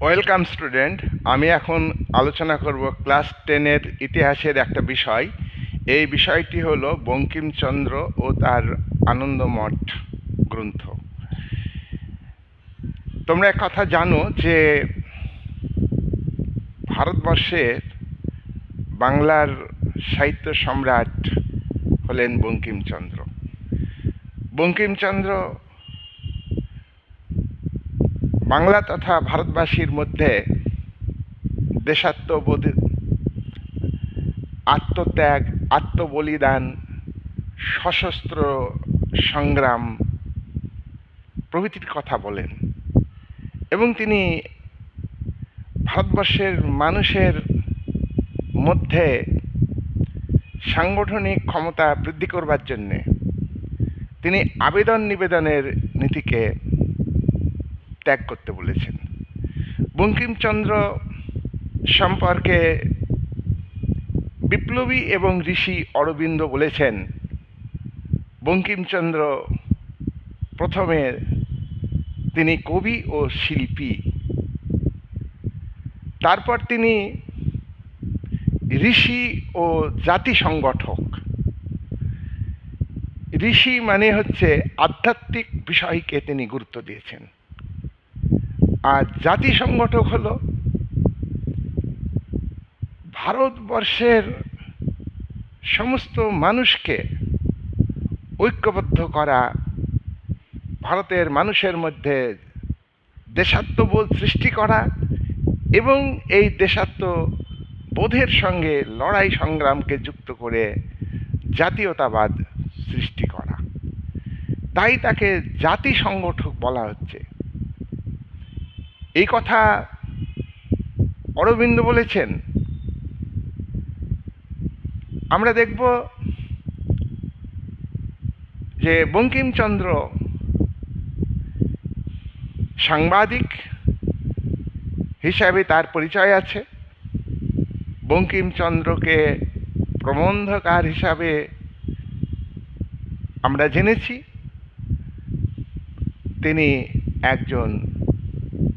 Welcome student আমি এখন আলোচনা করব ক্লাস টেনের ইতিহাসের একটা বিষয়। এই বিষয়টি হলো বঙ্কিমচন্দ্র ও তার আনন্দমঠ গ্রন্থ। তোমরা এক কথা জানো যে ভারতবর্ষের বাংলার সাহিত্য সম্রাট হলেন বঙ্কিমচন্দ্র। বঙ্কিমচন্দ্র বাংলা তথা ভারতবাসীর মধ্যে দেশাত্মবোধ, আত্মত্যাগ, আত্মবলিদান, সশস্ত্র সংগ্রাম প্রভৃতির কথা বলেন। এবং তিনি ভারতবর্ষের মানুষের মধ্যে সাংগঠনিক ক্ষমতা বৃদ্ধি করবার জন্যে তিনি আবেদন নিবেদনের নীতিকে ত্যাগ করতে বলেছেন। বঙ্কিমচন্দ্র সম্পর্কে বিপ্লবী এবং ঋষি অরবিন্দ বলেছেন, বঙ্কিমচন্দ্র প্রথমে তিনি কবি ও শিল্পী। তারপর তিনি ঋষি ও জাতি সংগঠক। ঋষি মানে হচ্ছে আধ্যাত্মিক বিষয়কে তিনি গুরুত্ব দিয়েছেন। আর জাতি সংগঠক হলো ভারতবর্ষের সমস্ত মানুষকে ঐক্যবদ্ধ করা, ভারতের মানুষের মধ্যে দেশাত্মবোধ সৃষ্টি করা এবং এই দেশাত্মবোধের সঙ্গে লড়াই সংগ্রামকে যুক্ত করে জাতীয়তাবাদ সৃষ্টি করা। তাই তাকে জাতি সংগঠক বলা হচ্ছে। এই কথা অরবিন্দ বলেছেন। আমরা দেখব যে বঙ্কিমচন্দ্র সাংবাদিক হিসাবে তার পরিচয় আছে। বঙ্কিমচন্দ্রকে প্রবন্ধকার হিসাবে আমরা জেনেছি। তিনি একজন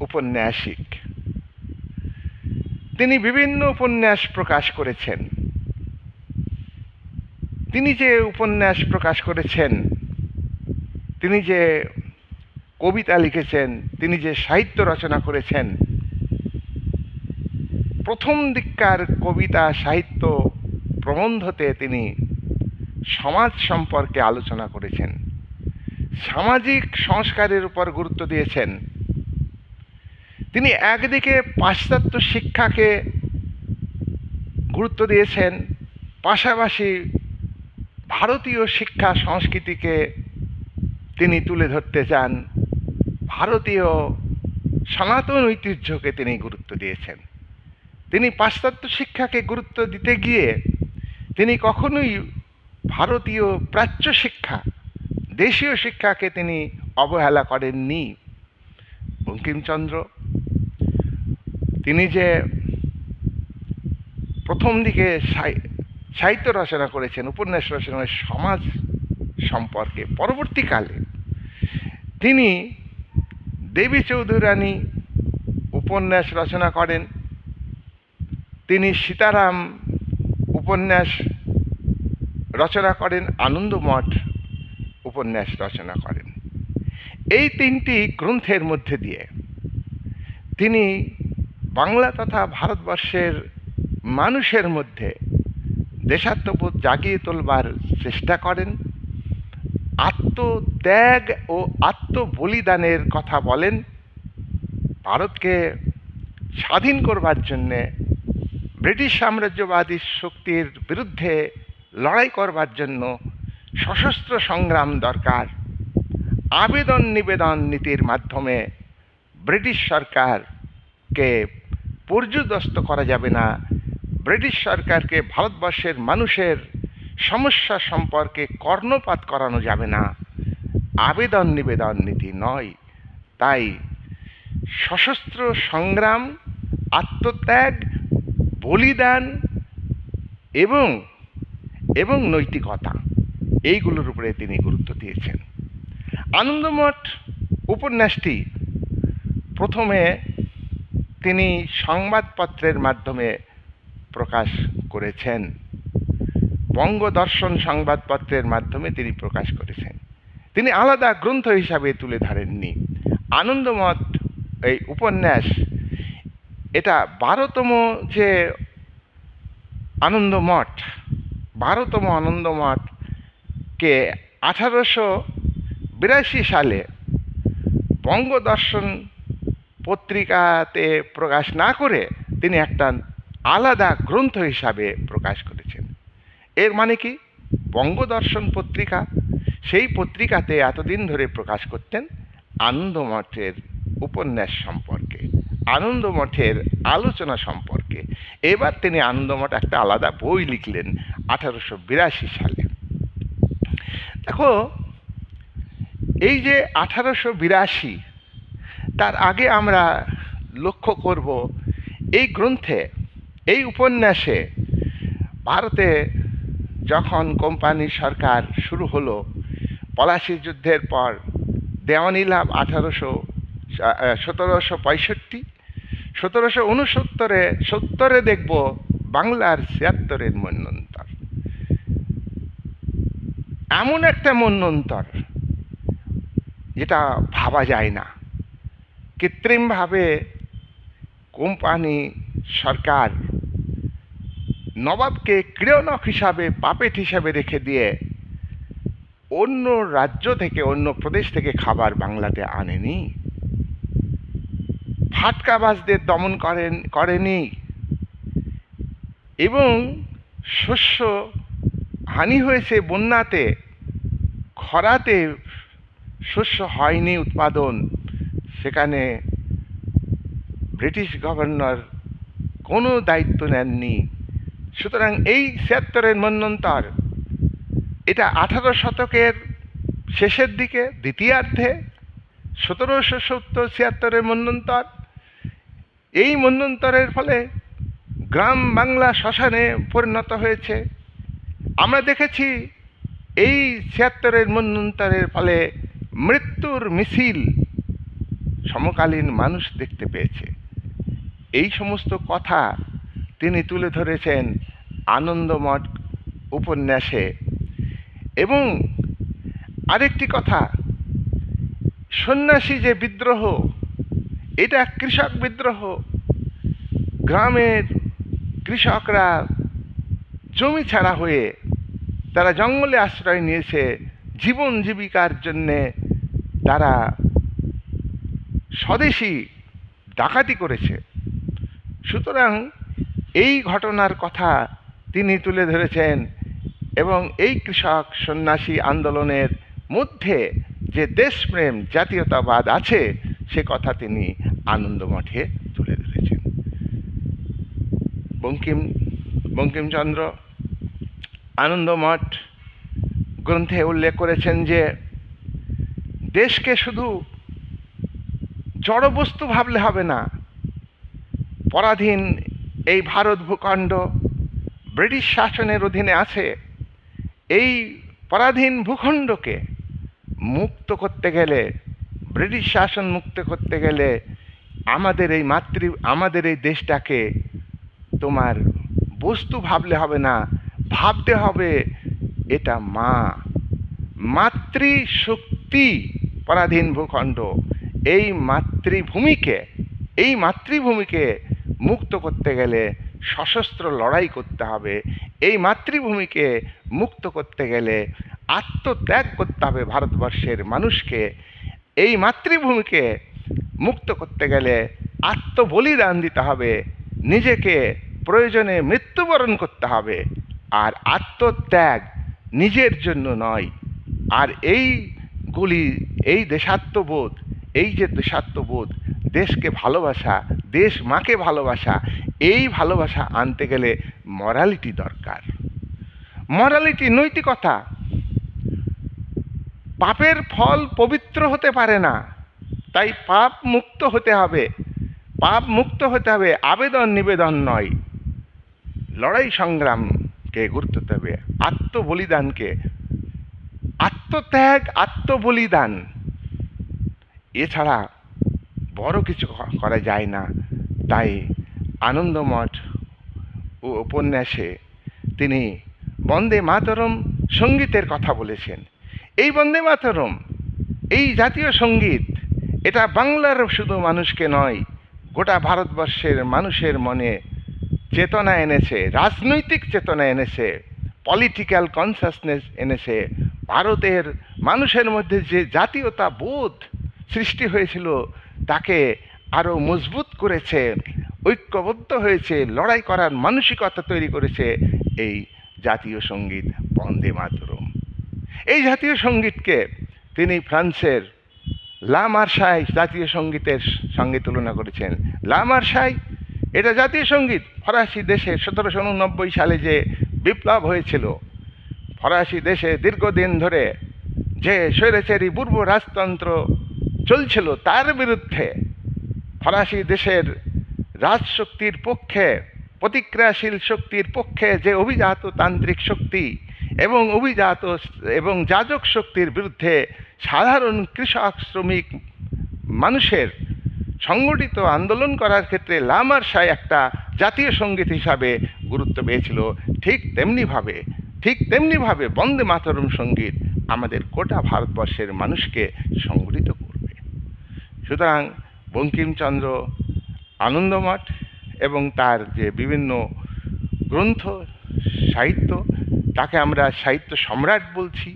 উপন্যাসিক। তিনি বিভিন্ন উপন্যাস প্রকাশ করেছেন। তিনি যে উপন্যাস প্রকাশ করেছেন, তিনি যে কবিতা লিখেছেন, তিনি যে সাহিত্য রচনা করেছেন, প্রথম দিককার কবিতা, সাহিত্য প্রবন্ধতে তিনি সমাজ সম্পর্কে আলোচনা করেছেন। সামাজিক সংস্কারের উপর গুরুত্ব দিয়েছেন। তিনি একদিকে পাশ্চাত্য শিক্ষাকে গুরুত্ব দিয়েছেন, পাশাপাশি ভারতীয় শিক্ষা সংস্কৃতিকে তিনি তুলে ধরতে চান, ভারতীয় সনাতন ঐতিহ্যকে তিনি গুরুত্ব দিয়েছেন। তিনি পাশ্চাত্য শিক্ষাকে গুরুত্ব দিতে গিয়ে তিনি কখনোই ভারতীয় প্রাচ্য শিক্ষা, দেশীয় শিক্ষাকে তিনি অবহেলা করেননি। বঙ্কিমচন্দ্র যে প্রথম দিকে সাহিত্য রচনা করেছেন, উপন্যাস রচনা সমাজ সম্পর্কে, পরবর্তীকালে তিনি দেবী চৌধুরানী উপন্যাস রচনা করেন। তিনি সীতারাম উপন্যাস রচনা করেন, আনন্দমঠ উপন্যাস রচনা করেন। এই তিনটি গ্রন্থের মধ্যে দিয়ে তিনি বাংলা তথা ভারতবর্ষের মানুষের মধ্যে দেশাত্মবোধ জাগিয়ে তোলবার চেষ্টা করেন, আত্মত্যাগ ও আত্মবলিদানের কথা বলেন, ভারতকে স্বাধীন করবার জন্যে ব্রিটিশ সাম্রাজ্যবাদী শক্তির বিরুদ্ধে লড়াই করবার জন্য সশস্ত্র সংগ্রাম দরকার। আবেদন নিবেদন নীতির মাধ্যমে ব্রিটিশ সরকারকে পর্যুদস্ত করা যাবে না। ব্রিটিশ সরকারকে ভারতবর্ষের মানুষের সমস্যা সম্পর্কে কর্ণপাত করানো যাবে না। আবেদন নিবেদন নীতি নয়। তাই সশস্ত্র সংগ্রাম, আত্মত্যাগ, বলিদান এবং এবং নৈতিকতা, এইগুলোর উপরে তিনি গুরুত্ব দিয়েছেন। আনন্দমঠ উপন্যাসটি প্রথমে তিনি সংবাদপত্রের মাধ্যমে প্রকাশ করেছেন। বঙ্গদর্শন সংবাদপত্রের মাধ্যমে তিনি প্রকাশ করেছেন। তিনি আলাদা গ্রন্থ হিসাবে তুলে ধরেননি। আনন্দমঠ এই উপন্যাস, এটা বারোতম যে আনন্দমঠ, বারোতম আনন্দমঠকে আঠারোশো বিরাশি সালে বঙ্গদর্শন পত্রিকাতে প্রকাশ না করে তিনি একটা আলাদা গ্রন্থ হিসাবে প্রকাশ করেছেন। এর মানে কি? বঙ্গদর্শন পত্রিকা, সেই পত্রিকাতে এতদিন ধরে প্রকাশ করতেন আনন্দমঠের উপন্যাস সম্পর্কে, আনন্দমঠের আলোচনা সম্পর্কে। এবার তিনি আনন্দমঠ একটা আলাদা বই লিখলেন আঠারোশো বিরাশি সালে। দেখো, এই যে আঠারোশো বিরাশি তার আগে আমরা লক্ষ্য করব এই গ্রন্থে, এই উপন্যাসে ভারতে যখন কোম্পানি সরকার শুরু হলো, পলাশি যুদ্ধের পর দেওয়ানি লাভ আঠারোশো সতেরোশো পঁয়ষট্টি, সতেরোশো উনসত্তরে, সত্তরে দেখব বাংলার ছিয়াত্তরের মন্যন্তর। এমন একটা মন্যন্তর, যেটা ভাবা যায় না। কৃত্রিমভাবে কোম্পানি সরকার নবাবকে ক্রীড়নক হিসাবে, পাপেট হিসাবে রেখে দিয়ে অন্য রাজ্য থেকে, অন্য প্রদেশ থেকে খাবার বাংলাতে আনেনি। ফাটকাবাজদের দমন করেন, করেনি। এবং শস্য হানি হয়েছে বন্যাতে, খরাতে শস্য হয়নি উৎপাদন। সেখানে ব্রিটিশ গভর্নর কোনো দায়িত্ব নেননি। সুতরাং এই ছিয়াত্তরের মন্বন্তর এটা আঠারো শতকের শেষের দিকে, দ্বিতীয়ার্ধে, সতেরোশো সত্তর ছিয়াত্তরের মন্বন্তর এই মন্বন্তরের ফলে গ্রাম বাংলা শ্মশানে পরিণত হয়েছে। আমরা দেখেছি এই ছিয়াত্তরের মন্বন্তরের ফলে মৃত্যুর মিছিল সমকালীন মানুষ দেখতে পেয়েছে। এই সমস্ত কথা তিনি তুলে ধরেছেন আনন্দমঠ উপন্যাসে। এবং আরেকটি কথা, সন্ন্যাসী যে বিদ্রোহ, এটা কৃষক বিদ্রোহ। গ্রামের কৃষকরা জমি ছাড়া হয়ে তারা জঙ্গলে আশ্রয় নিয়েছে, জীবন জীবিকার জন্যে তারা স্বদেশী ডাকাতি করেছে। সুতরাং এই ঘটনার কথা তিনি তুলে ধরেছেন এবং এই কৃষক সন্ন্যাসী আন্দোলনের মধ্যে যে দেশপ্রেম, জাতীয়তাবাদ আছে, সে কথা তিনি আনন্দমঠে তুলে ধরেছেন। বঙ্কিম, বঙ্কিমচন্দ্র আনন্দমঠ গ্রন্থে উল্লেখ করেছেন যে, দেশকে শুধু জড়বস্তু ভাবলে হবে না। পরাধীন এই ভারত ভূখণ্ড ব্রিটিশ শাসনের অধীনে আছে। এই পরাধীন ভূখণ্ডকে মুক্ত করতে গেলে, ব্রিটিশ শাসন মুক্ত করতে গেলে আমাদের এই মাতৃ, আমাদের এই দেশটাকে তোমার বস্তু ভাবলে হবে না, ভাবতে হবে এটা মা। মাতৃ শক্তি পরাধীন ভূখণ্ড। এই মাতৃভূমিকে এই মাতৃভূমিকে মুক্ত করতে গেলে সশস্ত্র লড়াই করতে হবে, এই মাতৃভূমিকে মুক্ত করতে গেলে আত্মত্যাগ করতে হবে ভারতবর্ষের মানুষকে, এই মাতৃভূমিকে মুক্ত করতে গেলে আত্মবলিদান দিতে হবে, নিজেকে প্রয়োজনে মৃত্যুবরণ করতে হবে, আর আত্মত্যাগ নিজের জন্য নয়। আর এইগুলি এই দেশাত্মবোধ এই যে দেশাত্মবোধ, দেশকে ভালোবাসা, দেশ মাকে ভালোবাসা, এই ভালোবাসা আনতে গেলে মরালিটি দরকার। মরালিটি নৈতিকতা। পাপের ফল পবিত্র হতে পারে না, তাই পাপ মুক্ত হতে হবে। পাপ মুক্ত হতে হবে, আবেদন নিবেদন নয়। লড়াই সংগ্রামকে গুরুত্ব দিতে হবে, আত্মবলিদানকে। আত্মত্যাগ, আত্মবলিদান। এছাড়া বড় কিছু করা যায় না। তাই আনন্দমঠ ও উপন্যাসে তিনি বন্দে মাতরম সঙ্গীতের কথা বলেছেন। এই বন্দে মাতরম, এই জাতীয় সংগীত, এটা বাংলার শুধু মানুষকে নয়, গোটা ভারতবর্ষের মানুষের মনে চেতনা এনেছে, রাজনৈতিক চেতনা এনেছে পলিটিক্যাল কনসাসনেস এনেছে। ভারতের মানুষের মধ্যে যে জাতীয়তা বোধ সৃষ্টি হয়েছিল, তাকে আরও মজবুত করেছে, ঐক্যবদ্ধ হয়েছে, লড়াই করার মানসিকতা তৈরি করেছে এই জাতীয় সংগীত বন্দে মাতরম। এই জাতীয় সঙ্গীতকে তিনি ফ্রান্সের লা মার্শাই জাতীয় সঙ্গীতের সঙ্গে তুলনা করেছেন। লা মার্শাই এটা জাতীয় সংগীত। ফরাসি দেশে সতেরোশো উননব্বই সালে যে বিপ্লব হয়েছিল, ফরাসি দেশে দীর্ঘদিন ধরে যে স্বৈরাচারী পূর্ব রাজতন্ত্র চলছিল তার বিরুদ্ধে। ফরাসি দেশের রাজশক্তির পক্ষে, প্রতিক্রিয়াশীল শক্তির পক্ষে যে অভিজাত তান্ত্রিক শক্তি এবং অভিজাত এবং যাজক শক্তির বিরুদ্ধে সাধারণ কৃষক শ্রমিক মানুষের সংগঠিত আন্দোলন করার ক্ষেত্রে লামারসায় একটা জাতীয় সংগীত হিসাবে গুরুত্ব পেয়েছিল। ঠিক তেমনিভাবে ঠিক তেমনিভাবে বন্দে মাতরম সংগীত আমাদের গোটা ভারতবর্ষের মানুষকে সংগঠিত সুতরাং বঙ্কিমচন্দ্র আনন্দমঠ এবং তার যে বিভিন্ন গ্রন্থ, সাহিত্য, তাকে আমরা সাহিত্য সম্রাট বলছি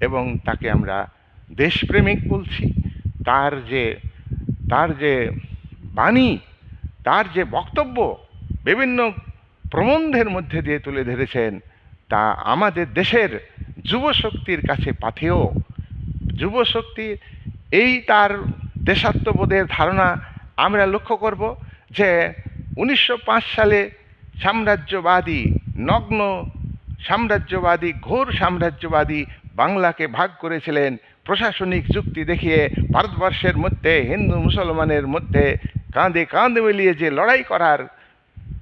এবং তাকে আমরা দেশপ্রেমিক বলছি। তার যে তার যে বাণী, তার যে বক্তব্য বিভিন্ন প্রবন্ধের মধ্যে দিয়ে তুলে ধরেছেন, তা আমাদের দেশের যুবশক্তির কাছে পাথেয়। যুবশক্তি এই তার দেশাত্মবোধের ধারণা আমরা লক্ষ্য করব যে উনিশশো পাঁচ সালে সাম্রাজ্যবাদী, নগ্ন সাম্রাজ্যবাদী, ঘোর সাম্রাজ্যবাদী বাংলাকে ভাগ করেছিলেন। প্রশাসনিক যুক্তি দেখিয়ে ভারতবর্ষের মধ্যে, হিন্দু মুসলমানের মধ্যে কাঁধে কাঁধ মিলিয়ে যে লড়াই করার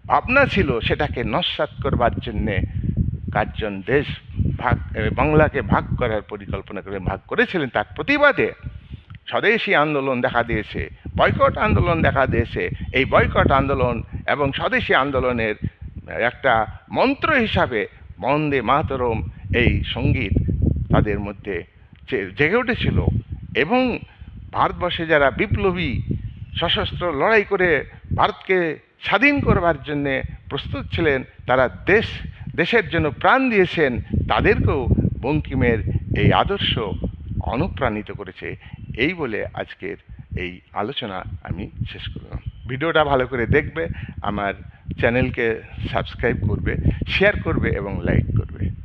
ভাবনা ছিল, সেটাকে নস্বাত করবার জন্যে কার্জন দেশ ভাগ, বাংলাকে ভাগ করার পরিকল্পনা করে ভাগ করেছিলেন। তার প্রতিবাদে স্বদেশী আন্দোলন দেখা দিয়েছে, বয়কট আন্দোলন দেখা দিয়েছে। এই বয়কট আন্দোলন এবং স্বদেশী আন্দোলনের একটা মন্ত্র হিসাবে বন্দে মাতরম এই সংগীত তাদের মধ্যে জেগে উঠেছিল এবং ভারতবর্ষে যারা বিপ্লবী সশস্ত্র লড়াই করে ভারতকে স্বাধীন করবার জন্যে প্রস্তুত ছিলেন, তারা দেশ, দেশের জন্য প্রাণ দিয়েছেন, তাদেরকেও বঙ্কিমের এই আদর্শ অনুপ্রাণিত করেছে। এই বলে আজকের এই আলোচনা আমি শেষ করলাম। ভিডিওটা ভালো করে দেখবে, আমার চ্যানেলকে সাবস্ক্রাইব করবে, শেয়ার করবে এবং লাইক করবে।